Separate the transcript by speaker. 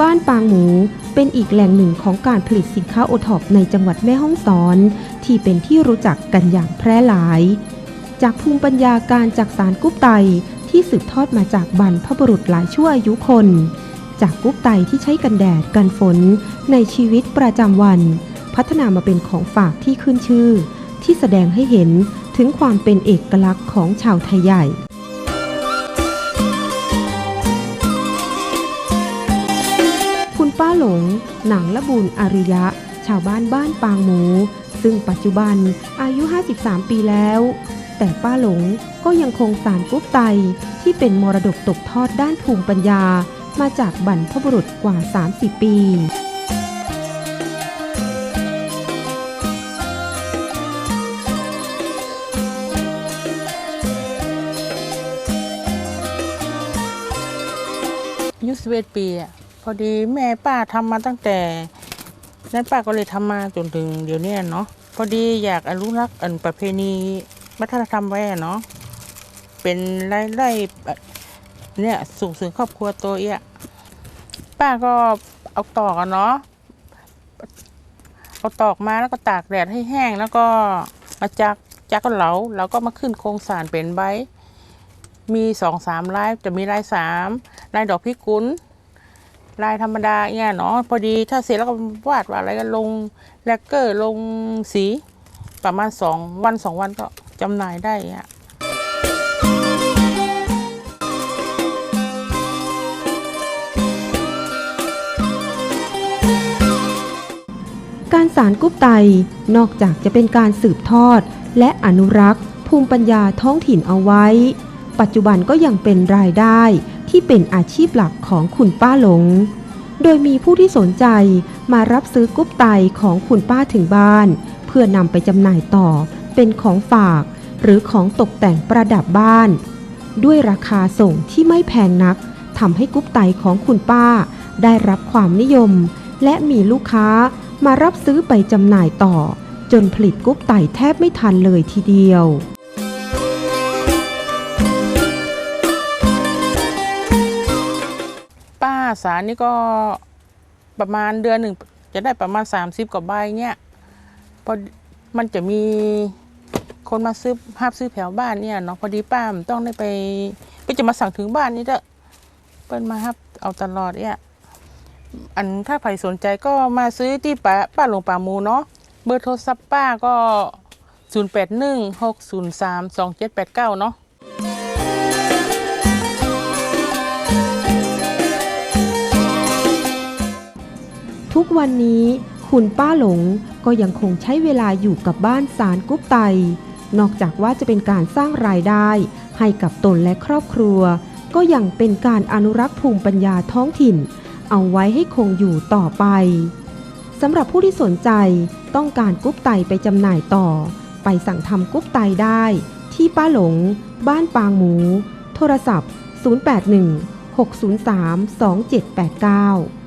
Speaker 1: บ้านปางหมูเป็นอีกแหล่งหนึ่งของการผลิตสินค้าโอท็อปในจังหวัดแม่ฮ่องสอน ที่เป็นที่รู้จักกันอย่างแพร่หลาย จากภูมิปัญญาการจากสารกุ๊บไตที่สืบทอดมาจากบรรพบุรุษหลายชั่วอายุคน จากกุ๊บไตที่ใช้กันแดดกันฝน ในชีวิตประจำวัน พัฒนามาเป็นของฝากที่ขึ้นชื่อ ที่แสดงให้เห็นถึงความเป็นเอกลักษณ์ของชาวไทยใหญ่ ป้าหลง หนังละบุญอาริยะ ชาวบ้านบ้านปางหมู ซึ่งปัจจุบันอายุ 53 ปีแล้ว แต่ป้าหลงก็ยังคงสารกุ๊บไตที่เป็นมรดกตกทอดด้านภูมิปัญญา มาจากบรรพบุรุษกว่า 30 ปี
Speaker 2: ยุสิบเอ็ดปีอะ พอดีแม่ป้าทำมาตั้งแต่นั้นป้าก็เลยทำมาจนถึงเดี๋ยวนี้เนาะพอดีอยากอนุรักษ์อันประเพณีวัฒนธรรมไว้เนาะเป็นรายได้เนี่ยส่งเสริมครอบครัวตัวเอี้ยป้าก็เอาตอกอะเนาะเอาตอกมาแล้วก็ตากแดดให้แห้ง แล้วก็มาจักจักก็เหลาแล้วก็มาขึ้นโครงสารเป็นใบ มีสองสามลายจะมีลายสามลายดอกพิกุล ลายธรรมดาเนี่ยเนาะพอดีถ้าเสร็จแล้วก็วาดวาดอะไรก็ลงแลกเกอร์ลงสีประมาณสองวันสองวันก็จำหน่ายได้อะ
Speaker 1: การสารกุ๊บไต นอกจากจะเป็นการสืบทอด และอนุรักษ์ ภูมิปัญญาท้องถิ่นเอาไว้ ปัจจุบันก็ยังเป็นรายได้ ที่เป็นอาชีพหลักของคุณป้าหลง โดยมีผู้ที่สนใจมารับซื้อกุ๊บไตของคุณป้าถึงบ้าน เพื่อนำไปจำหน่ายต่อเป็นของฝาก หรือของตกแต่งประดับบ้าน ด้วยราคาส่งที่ไม่แพงนักทำให้กุ๊บไตของคุณป้า ได้รับความนิยม และมีลูกค้ามารับซื้อไปจำหน่ายต่อ จนผลิตกุ๊บไตแทบไม่ทันเลยทีเดียว
Speaker 2: สารนี่ก็ประมาณเดือนหนึ่งจะได้ประมาณ 30 กว่าใบเนี่ยพอมันจะมีคนมาซื้อห้าบซื้อแถวบ้านเนี่ยเนาะพอดีป้ามต้องได้ไปก็จะมาสั่งถึงบ้านนี่เด้อเปิ้นมาฮับเอาตลอดเนี่ยอันถ้าใครสนใจก็มาซื้อที่ป้าป้าหลวงป่ามูเนาะเบอร์โทรศัพท์ป้าก็ 0 8 1 6 0 3 2 7 8 9 เนาะ
Speaker 1: ทุกวันนี้คุณป้าหลงก็ยังคงใช้เวลาอยู่กับบ้านสารกุ๊บไต นอกจากว่าจะเป็นการสร้างรายได้ ให้กับตนและครอบครัว ก็ยังเป็นการอนุรักษ์ภูมิปัญญาท้องถิ่น เอาไว้ให้คงอยู่ต่อไปสำหรับผู้ที่สนใจต้องการกุ๊บไตไปจำหน่ายต่อ ไปสั่งทำกุ๊บไตได้ ที่ป้าหลง บ้านปางหมู โทรศัพท์ 081 603 2789